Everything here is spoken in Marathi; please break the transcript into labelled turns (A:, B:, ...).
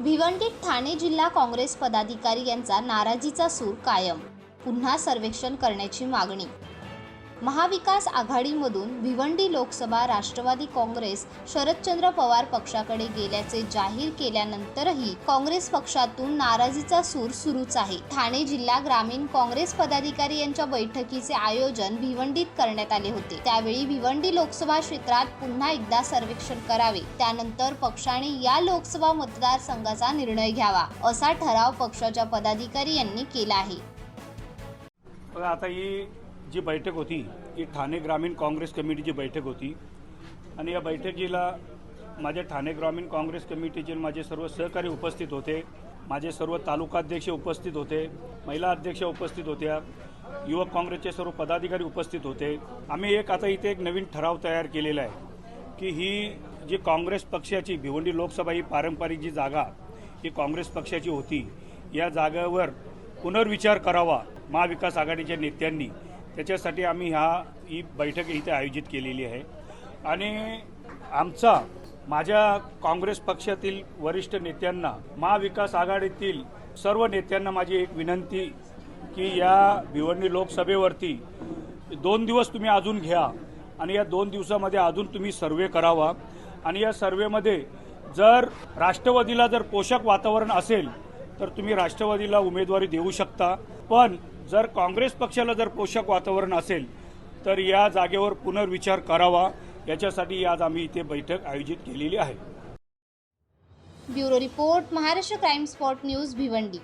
A: भिवंडीत ठाणे जिल्हा काँग्रेस पदाधिकारी यांचा नाराजीचा सूर कायम. पुन्हा सर्वेक्षण करण्याची मागणी महाविकास आघाडीमधून भिवंडी लोकसभा राष्ट्रवादी काँग्रेस शरदचंद्र पवार पक्षाकडे गेल्याचे जाहीर केल्यानंतरही काँग्रेस पक्षातून नाराजीचा सूर सुरूच आहे. ठाणे जिल्हा ग्रामीण काँग्रेस पदाधिकारी यांच्या बैठकीचे आयोजन भिवंडीत करण्यात आले होते. त्यावेळी भिवंडी लोकसभा क्षेत्रात पुन्हा एकदा सर्वेक्षण करावे. त्यानंतर पक्षाने या लोकसभा मतदारसंघाचा निर्णय घ्यावा असा ठराव पक्षाच्या पदाधिकारी यांनी केला आहे.
B: आता ही जी बैठक होती ही ठाणे ग्रामीण काँग्रेस कमिटीची बैठक होती. आणि या बैठकीला माझ्या ठाणे ग्रामीण काँग्रेस कमिटीचे माझे सर्व सहकारी उपस्थित होते. माझे सर्व तालुकाध्यक्ष उपस्थित होते महिला अध्यक्ष उपस्थित होत्या युवक काँग्रेसचे सर्व पदाधिकारी उपस्थित होते. आम्ही एक आता इथे एक नवीन ठराव तयार केलेला आहे की ही जी काँग्रेस पक्षाची भिवंडी लोकसभा ही पारंपरिक जी जागा ही काँग्रेस पक्षाची होती या जागेवर पुनर्विचार करावा महाविकास आघाडीच्या नेत्यांनी. त्याच्यासाठी आम्ही ह्या ही बैठक इथे आयोजित केलेली आहे. आणि आमचा माझ्या काँग्रेस पक्षातील वरिष्ठ नेत्यांना महाविकास आघाडीतील सर्व नेत्यांना माझी एक विनंती की या भिवंडी लोकसभेवरती दोन दिवस तुम्ही अजून घ्या आणि या दोन दिवसामध्ये अजून तुम्ही सर्वे करावा. आणि या सर्वेमध्ये जर राष्ट्रवादीला जर पोषक वातावरण असेल तर तुम्ही राष्ट्रवादीला उमेदवारी देऊ शकता. पण जर काँग्रेस पक्षाला जर पोषक वातावरण असेल तर या जागेवर पुनर्विचार करावा. याच्यासाठी आज आम्ही इथे बैठक आयोजित केलेली आहे.
A: Bureau report Maharashtra crime spot news Bhiwandi.